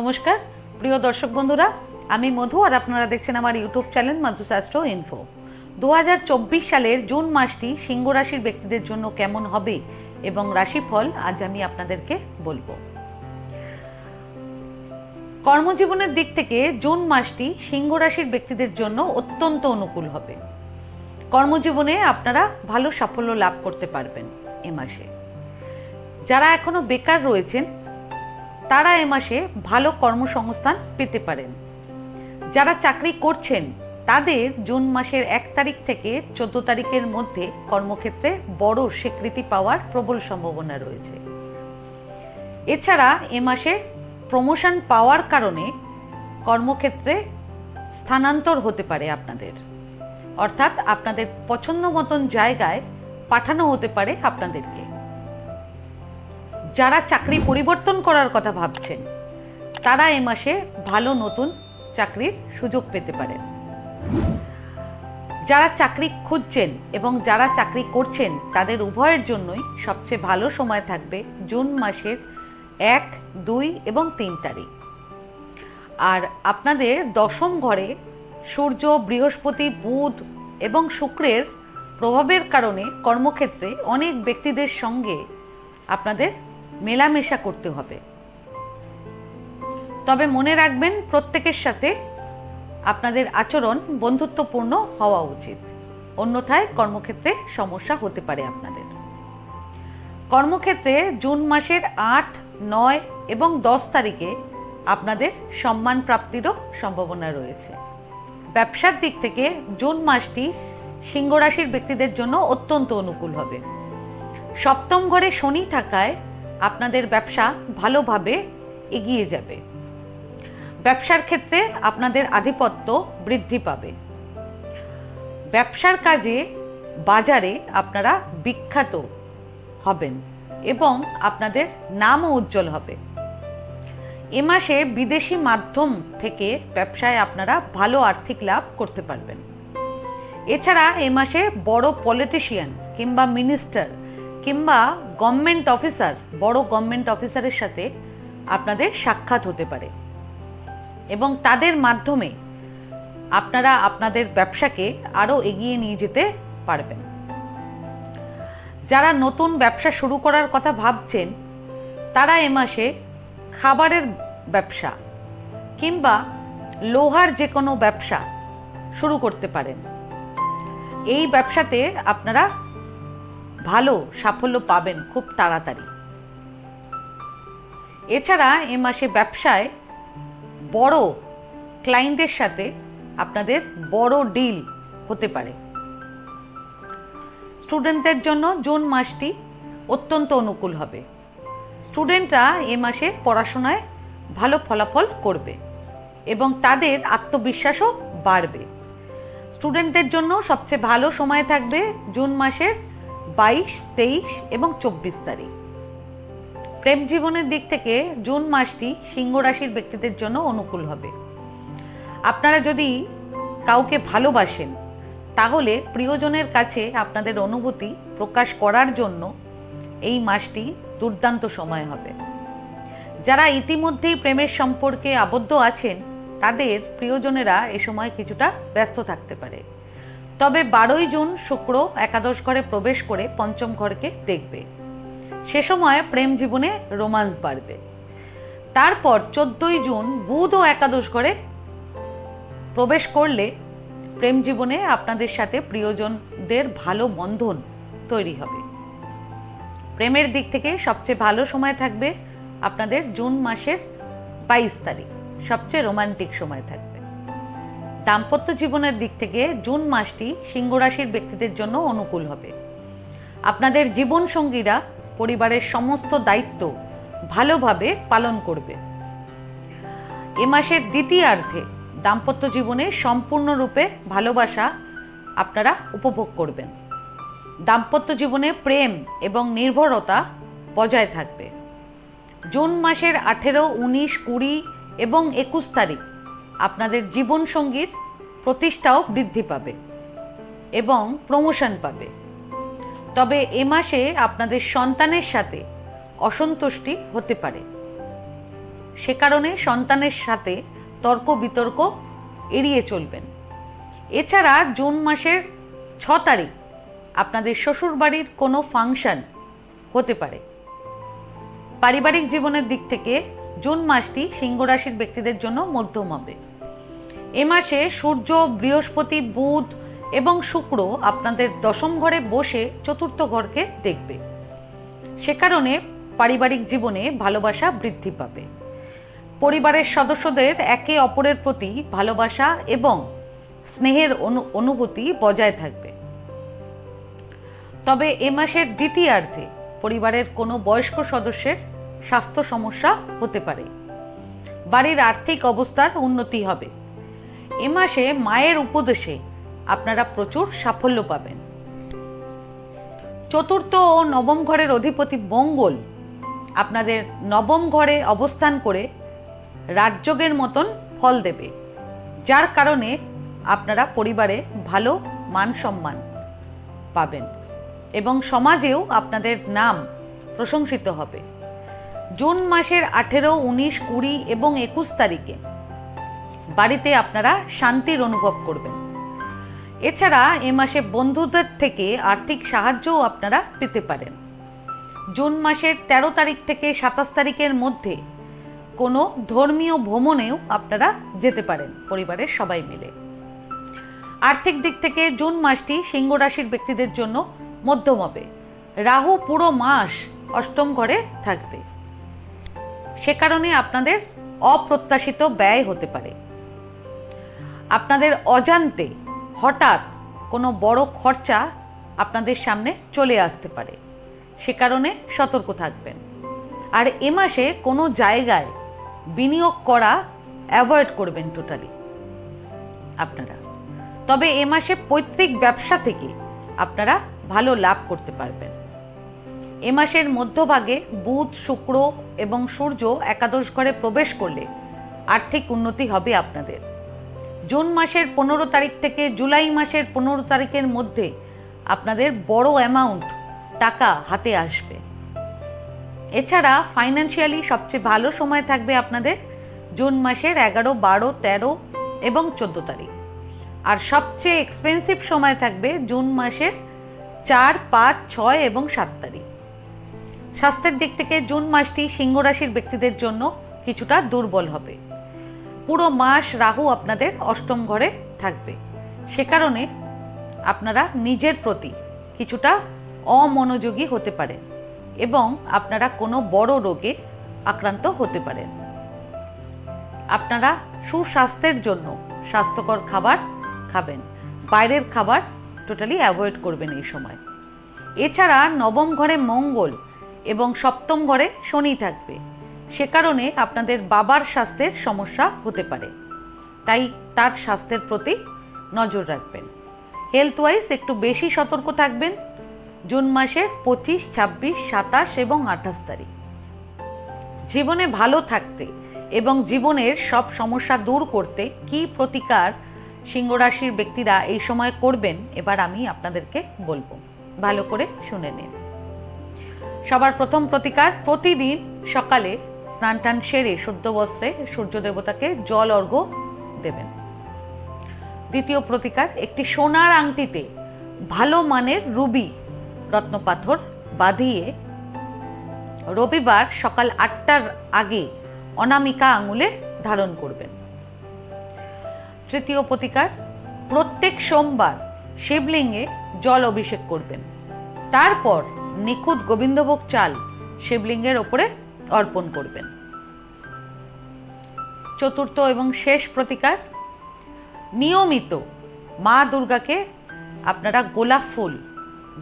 নমস্কার। প্রিয় দর্শক বন্ধুরা, আমি মধু আর আপনারা দেখছেন আমার ইউটিউব চ্যানেল মধুশাস্ত্র ইনফো দু হাজার চব্বিশ সালের জুন মাসটি সিংহ রাশির ব্যক্তিদের জন্য কেমন হবে এবং রাশিফল আজ আমি আপনাদেরকে বলব। কর্মজীবনের দিক থেকে জুন মাসটি সিংহ রাশির ব্যক্তিদের জন্য অত্যন্ত অনুকূল হবে। কর্মজীবনে আপনারা ভালো সাফল্য লাভ করতে পারবেন এ মাসে। যারা এখনও বেকার রয়েছেন তারা এ মাসে ভালো কর্মসংস্থান পেতে পারেন। যারা চাকরি করছেন, তাদের জুন মাসের এক তারিখ থেকে চোদ্দ তারিখের মধ্যে কর্মক্ষেত্রে বড় স্বীকৃতি পাওয়ার প্রবল সম্ভাবনা রয়েছে। এছাড়া এ মাসে প্রমোশন পাওয়ার কারণে কর্মক্ষেত্রে স্থানান্তর হতে পারে আপনাদের। অর্থাৎ আপনাদের পছন্দ মতন জায়গায় পাঠানো হতে পারে আপনাদেরকে। যারা চাকরি পরিবর্তন করার কথা ভাবছেন, তারা এ মাসে ভালো নতুন চাকরির সুযোগ পেতে পারেন যারা চাকরি খুঁজছেন এবং যারা চাকরি করছেন, তাদের উভয়ের জন্যই সবচেয়ে ভালো সময় থাকবে জুন মাসের এক, দুই এবং তিন তারিখ। আর আপনাদের দশম ঘরে সূর্য, বৃহস্পতি, বুধ এবং শুক্রের প্রভাবের কারণে কর্মক্ষেত্রে অনেক ব্যক্তিদের সঙ্গে আপনাদের মেলামেশা করতে হবে। তবে মনে রাখবেন, প্রত্যেকের সাথে আপনাদের আচরণ বন্ধুত্বপূর্ণ হওয়া উচিত। অন্যথায় কর্মক্ষেত্রে সমস্যা হতে পারে আপনাদের। কর্মক্ষেত্রে জুন মাসের আট, নয় এবং দশ তারিখে আপনাদের সম্মান প্রাপ্তিরও সম্ভাবনা রয়েছে। ব্যবসার দিক থেকে জুন মাসটি সিংহ রাশির ব্যক্তিদের জন্য অত্যন্ত অনুকূল হবে। সপ্তম ঘরে শনি থাকায় আপনাদের ব্যবসা ভালোভাবে এগিয়ে যাবে। ব্যবসার ক্ষেত্রে আপনাদের আধিপত্য বৃদ্ধি পাবে। ব্যবসার কাজে বাজারে আপনারা বিখ্যাত হবেন এবং আপনাদের নামও উজ্জ্বল হবে। এ মাসে বিদেশি মাধ্যম থেকে ব্যবসায় আপনারা ভালো আর্থিক লাভ করতে পারবেন। এছাড়া এ মাসে বড় পলিটিশিয়ান কিংবা মিনিস্টার কিংবা গভর্নমেন্ট অফিসার বড় গভর্নমেন্ট অফিসারের সাথে আপনাদের সাক্ষাৎ হতে পারে। এবং তাদের মাধ্যমে আপনারা আপনাদের ব্যবসাকে আরও এগিয়ে নিয়ে যেতে পারবেন। যারা নতুন ব্যবসা শুরু করার কথা ভাবছেন, তারা এ মাসে খাবারের ব্যবসা কিংবা লোহার যে কোনো ব্যবসা শুরু করতে পারেন। এই ব্যবসাতে আপনারা ভালো সাফল্য পাবেন খুব তাড়াতাড়ি। এছাড়া এ মাসে ব্যবসায় বড় ক্লায়েন্টের সাথে আপনাদের বড় ডিল হতে পারে। স্টুডেন্টদের জন্য জুন মাসটি অত্যন্ত অনুকূল হবে। স্টুডেন্টরা এ মাসে পড়াশোনায় ভালো ফলাফল করবে এবং তাদের আত্মবিশ্বাসও বাড়বে। স্টুডেন্টদের জন্য সবচেয়ে ভালো সময় থাকবে জুন মাসের বাইশ, তেইশ এবং চব্বিশ তারিখ। প্রেম জীবনের দিক থেকে জুন মাসটি সিংহ রাশির ব্যক্তিদের জন্য অনুকূল হবে। আপনারা যদি কাউকে ভালোবাসেন, তাহলে প্রিয়জনের কাছে আপনাদের অনুভূতি প্রকাশ করার জন্য এই মাসটি দুর্দান্ত সময় হবে। যারা ইতিমধ্যেই প্রেমের সম্পর্কে আবদ্ধ আছেন, তাদের প্রিয়জনেরা এ সময় কিছুটা ব্যস্ত থাকতে পারে। তবে বারোই জুন শুক্র একাদশ ঘরে প্রবেশ করে পঞ্চম ঘরকে দেখবে। সে সময় প্রেম জীবনে রোমান্স বাড়বে। তারপর চোদ্দই জুন বুধ ও একাদশ ঘরে প্রবেশ করলে প্রেম জীবনে আপনাদের সাথে প্রিয়জনদের ভালো বন্ধন তৈরি হবে। প্রেমের দিক থেকে সবচেয়ে ভালো সময় থাকবে আপনাদের জুন মাসের বাইশ তারিখ, সবচেয়ে রোমান্টিক সময় থাকবে। দাম্পত্য জীবনের দিক থেকে জুন মাসটি সিংহ রাশির ব্যক্তিদের জন্য অনুকূল হবে। আপনাদের জীবনসঙ্গীরা পরিবারের সমস্ত দায়িত্ব ভালোভাবে পালন করবে। এ মাসের দ্বিতীয়ার্ধে দাম্পত্য জীবনে সম্পূর্ণরূপে ভালোবাসা আপনারা উপভোগ করবেন। দাম্পত্য জীবনে প্রেম এবং নির্ভরতা বজায় থাকবে। জুন মাসের আঠেরো, উনিশ, কুড়ি এবং একুশ তারিখ আপনাদের জীবন জীবনসঙ্গীর প্রতিষ্ঠাও বৃদ্ধি পাবে এবং প্রমোশন পাবে। তবে এ মাসে আপনাদের সন্তানের সাথে অসন্তুষ্টি হতে পারে। সে কারণে সন্তানের সাথে তর্ক বিতর্ক এড়িয়ে চলবেন। এছাড়া জুন মাসের ছ তারিখ আপনাদের শ্বশুরবাড়ির কোনো ফাংশন হতে পারে। পারিবারিক জীবনের দিক থেকে জুন মাসটি সিংহ রাশির ব্যক্তিদের জন্য মধ্যম হবে। এ মাসে সূর্য, বৃহস্পতি, বুধ এবং শুক্র আপনাদের দশম ঘরে বসে চতুর্থ ঘরকে দেখবে। সে কারণে পারিবারিক জীবনে ভালোবাসা বৃদ্ধি পাবে। পরিবারের সদস্যদের একে অপরের প্রতি ভালোবাসা এবং স্নেহের অনু অনুভূতি বজায় থাকবে। তবে এ মাসের দ্বিতীয়ার্ধে পরিবারের কোনো বয়স্ক সদস্যের স্বাস্থ্য সমস্যা হতে পারে। বাড়ির আর্থিক অবস্থার উন্নতি হবে। এ মাসে মায়ের উপদেশে আপনারা প্রচুর সাফল্য পাবেন। চতুর্থ ও নবম ঘরের অধিপতি মঙ্গল আপনাদের নবম ঘরে অবস্থান করে রাজযোগের মতন ফল দেবে, যার কারণে আপনারা পরিবারে ভালো মান সম্মান পাবেন এবং সমাজেও আপনাদের নাম প্রশংসিত হবে। জুন মাসের আঠেরো, উনিশ, কুড়ি এবং একুশ তারিখে বাড়িতে আপনারা শান্তির অনুভব করবেন। এছাড়া এ মাসে বন্ধুদের থেকে আর্থিক সাহায্যও আপনারা পেতে পারেন। জুন মাসের ১৩ তারিখ থেকে সাতাশ তারিখের মধ্যে কোনো ধর্মীয় ভ্রমণেও আপনারা যেতে পারেন পরিবারের সবাই মিলে। আর্থিক দিক থেকে জুন মাসটি সিংহ রাশির ব্যক্তিদের জন্য মধ্যম হবে। রাহু পুরো মাস অষ্টম ঘরে থাকবে। সে কারণে আপনাদের অপ্রত্যাশিত ব্যয় হতে পারে। আপনাদের অজান্তে হঠাৎ কোনো বড় খরচা আপনাদের সামনে চলে আসতে পারে। সে কারণে সতর্ক থাকবেন। আর এ মাসে কোনো জায়গায় বিনিয়োগ করা অ্যাভয়েড করবেন টোটালি আপনারা। তবে এ মাসে পৈতৃক ব্যবসা থেকে আপনারা ভালো লাভ করতে পারবেন। এ মাসের মধ্যভাগে বুধ, শুক্র এবং সূর্য একাদশ ঘরে প্রবেশ করলে আর্থিক উন্নতি হবে আপনাদের। জুন মাসের পনেরো তারিখ থেকে জুলাই মাসের পনেরো তারিখের মধ্যে আপনাদের বড় অ্যামাউন্ট টাকা হাতে আসবে। এছাড়া ফাইন্যান্সিয়ালি সবচেয়ে ভালো সময় থাকবে আপনাদের জুন মাসের এগারো, বারো, তেরো এবং চোদ্দ তারিখ। আর সবচেয়ে এক্সপেন্সিভ সময় থাকবে জুন মাসের চার, পাঁচ, ছয় এবং সাত তারিখ। স্বাস্থ্যের দিক থেকে জুন মাসটি সিংহ রাশির ব্যক্তিদের জন্য কিছুটা দুর্বল হবে। পুরো মাস রাহু আপনাদের অষ্টম ঘরে থাকবে। সে কারণে আপনারা নিজের প্রতি কিছুটা অমনোযোগী হতে পারেন এবং আপনারা কোনো বড় রোগে আক্রান্ত হতে পারেন। আপনারা সুস্বাস্থ্যের জন্য স্বাস্থ্যকর খাবার খাবেন। বাইরের খাবার টোটালি অ্যাভয়েড করবেন এই সময়। এছাড়া নবম ঘরে মঙ্গল এবং সপ্তম ঘরে শনি থাকবে। সে কারণে আপনাদের বাবার স্বাস্থ্যের সমস্যা হতে পারে। তাই তার স্বাস্থ্যের প্রতি নজর রাখবেন। হেলথ ওয়াইজ একটু বেশি সতর্ক থাকবেন। জুন মাসের পঁচিশ, ছাব্বিশ, সাতাশ এবং আঠাশ তারিখ। জীবনে ভালো থাকতে এবং জীবনের সব সমস্যা দূর করতে কি প্রতিকার সিংহ রাশির ব্যক্তিরা এই সময় করবেন, এবার আমি আপনাদেরকে বলব। ভালো করে শুনে নিন। সবার প্রথম প্রতিকার, প্রতিদিন সকালে স্নান টান সেরে শুদ্ধ বস্ত্রে সূর্য দেবতাকে জল অর্ঘ্য দেবেন। দ্বিতীয় প্রতিকার, একটি সোনার আংটিতে ভালো মানের রুবি রত্নপাথর বাঁধিয়ে রবিবার সকাল আটটার আগে অনামিকা আঙুলে ধারণ করবেন। তৃতীয় প্রতিকার, প্রত্যেক সোমবার শিবলিঙ্গে জল অভিষেক করবেন। তারপর নিখুঁত গোবিন্দভোগ চাল শিবলিঙ্গের ওপরে অর্পণ করবেন। চতুর্থ এবং শেষ প্রতিকার, নিয়মিত মা দুর্গাকে আপনারা গোলাপ ফুল,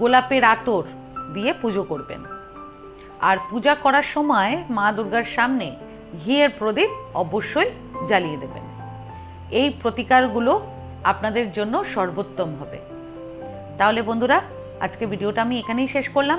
গোলাপের আতর দিয়ে পুজো করবেন। আর পূজা করার সময় মা দুর্গার সামনে ঘিয়ের প্রদীপ অবশ্যই জ্বালিয়ে দেবেন। এই প্রতিকারগুলো আপনাদের জন্য সর্বোত্তম হবে। তাহলে বন্ধুরা, আজকে ভিডিওটা আমি এখানেই শেষ করলাম।